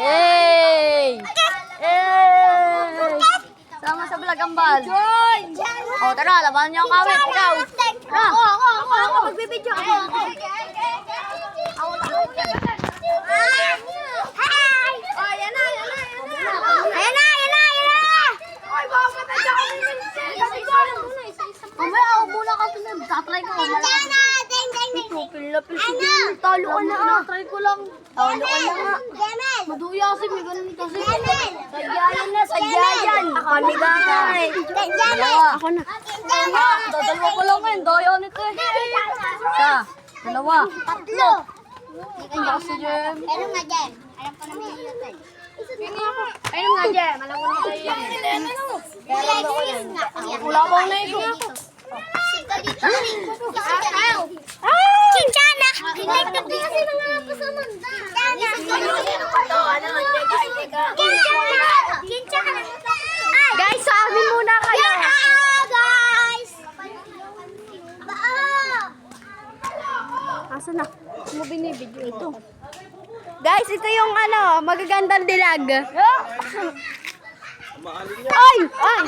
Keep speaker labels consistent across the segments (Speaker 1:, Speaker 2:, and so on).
Speaker 1: Hey! Hey! Sama sa vlog ang bal. O, tara, labanan niyo ang kawit. Ikaw. Tara.
Speaker 2: Ako, ako, ako, ako, magbibideo ako. Ako, ako! Oh,
Speaker 1: Mamaya ako muna kasi nag-try ko.
Speaker 2: Jana, ding, ding, ding.
Speaker 1: Pilapil si
Speaker 2: Ano?
Speaker 1: Talo ka na nga. Try ko lang. Talo ka na nga. Maduya kasi may ganun kasi. Sadyayan na, sadyayan. Panigay.
Speaker 2: Jamel!
Speaker 1: Ako na.
Speaker 2: Jamel!
Speaker 1: Dadalawa ko lang ngayon. Daya nito eh. Isa. Dalawa.
Speaker 2: Tatlo!
Speaker 1: Hindi ako si Jem.
Speaker 2: Pero nga, Jem. Alam ko na may eh.
Speaker 1: Ayun nga, Jem. Alam ko na sa'yo yan.
Speaker 2: Pero ako yan.
Speaker 1: Wala ko na ito.
Speaker 2: Kinchana! Connected din kasi mga. Kinchana! Kinchana!
Speaker 1: Guys, sa amin muna kayo.
Speaker 2: Guys!
Speaker 1: Asa na? Mo binibidyo ito. Guys, ito yung ano, magagandang dilag. Ay! Ay!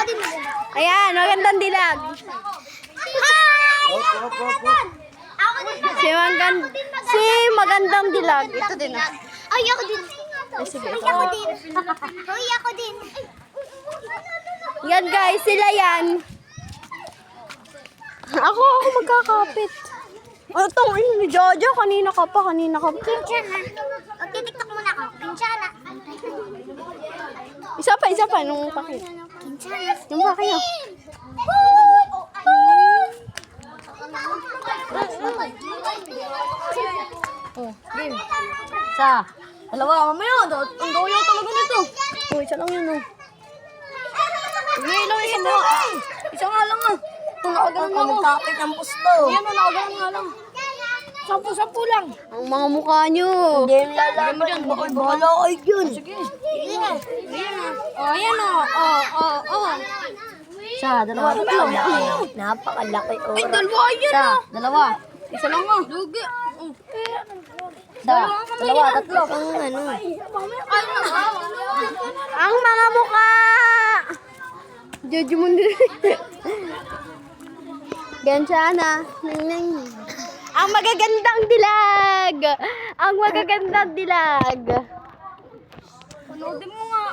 Speaker 1: Ayan, magandang dilag.
Speaker 2: Hi! Ako din
Speaker 1: Si, magand si magandang dilag. Ito din. ah.
Speaker 2: Ay, ako din. Ay, ako din. Ay, ako din.
Speaker 1: Yan guys, sila yan. Ako, ako magkakapit. Ano tong ino ni Jojo? Kanina ka pa, kanina ka pa.
Speaker 2: Kinchana. Magtitiktok muna ako. Kinchana.
Speaker 1: Isa pa, isa pa. Nung paki.
Speaker 2: Kinchana.
Speaker 1: Yung paki yun. Oh, game. Isa. Dalawa, mamaya. da- Ang doyo talaga nito. Oh, isa lang yun, oh. Hindi lang isa mo. Isa nga lang, ah. Kung nakagalan ako. Magkapit ang pusto. Ayan, oh, nakagalan nga lang. Sampu-sampu lang. Ang mga mukha nyo. Hindi yung lalaman. Hindi mo dyan. Bahala kayo dyan. Sige. Ayan, oh. Ayan, oh. Oh, oh, oh. Isa, dalawa, tatlo. Napakalaki oras. Ay, dalawa yun Isa, dalawa. Isa lang nga. Lugi. Isa, dalawa, tatlo. Ang ano. Ang mga mukha. Jojo mo din. Gansana. Ang magagandang dilag. Ang magagandang dilag. Panoodin mo nga.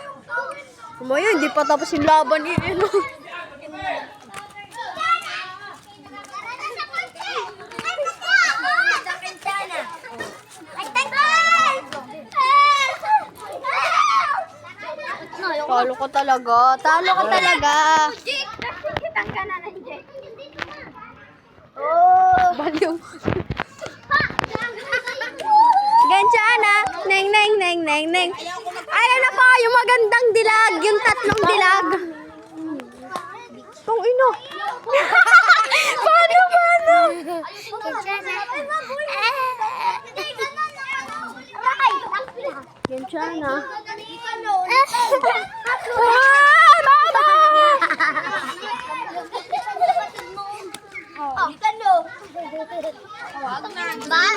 Speaker 1: Kumayo, hindi pa tapos yung laban ni ano. Talo ka talaga. Talo ka talaga. Oh, baliw. Gansana. Neng, neng, neng, neng, neng. Ayan na po, yung magandang dilag. Yung tatlong dilag. Tong ino. paano, paano? Gansana. Ah, mama!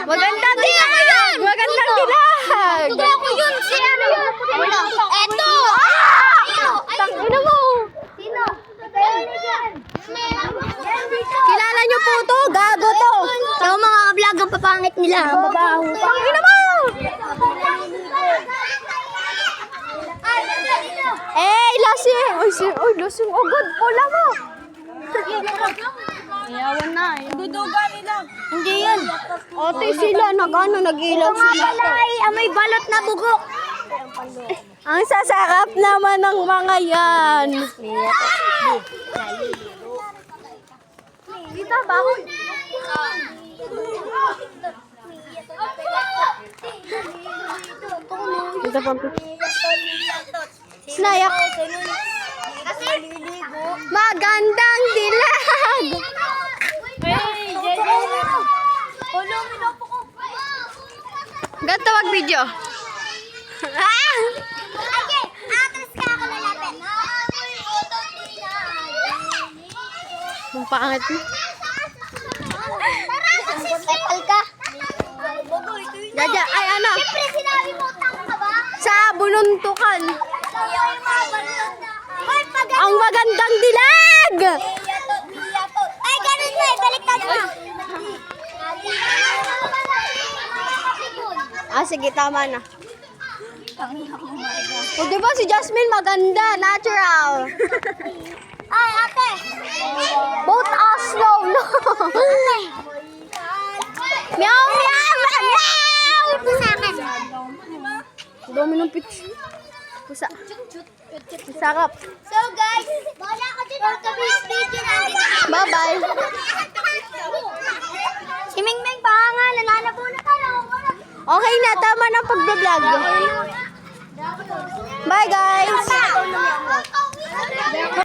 Speaker 1: Magandang dilag! Magandang dilag!
Speaker 2: Ako yun, si ano yun?
Speaker 1: Tangina mo!
Speaker 2: Sino?
Speaker 1: Kilala niyo po to? Gago to!
Speaker 2: Sa mga vlog ang papangit nila. Mabaho.
Speaker 1: Tangina mo! Eh, lasing! Uy, si, uy, lasing agad. Pula mo! Iyawan na eh. Duduga nila. Hindi yan. Ate sila, nag-ano, nag-ilaw sila.
Speaker 2: Ay, amoy balot na bugok.
Speaker 1: Ang sasarap naman ng mga yan. Dito, bakon. Dito pa. Snayak.
Speaker 2: Kasi,
Speaker 1: Magandang dilag. Ganto mag video. Ah!
Speaker 2: Okay, atras ka ako lalapit.
Speaker 1: Ang pangit mo.
Speaker 2: Tara, ka.
Speaker 1: Jaja, ay ano?
Speaker 2: Siyempre, sinabi mo, tama ka ba?
Speaker 1: Sa bununtukan. Ang magandang dilag!
Speaker 2: Ay, ganun na, baliktad mo.
Speaker 1: Ah, sige, tama na. O, di ba si Jasmine maganda, natural.
Speaker 2: Ay, ate.
Speaker 1: Both us, no, no. meow, meow, meow! Dami ng pitch. Pusa. Sarap.
Speaker 2: So guys, wala ko din ang kabis video natin.
Speaker 1: Bye-bye.
Speaker 2: Si Mingming pa nga, nananabo na tayo.
Speaker 1: Okay na, tama ng pag-vlog. Bye, guys.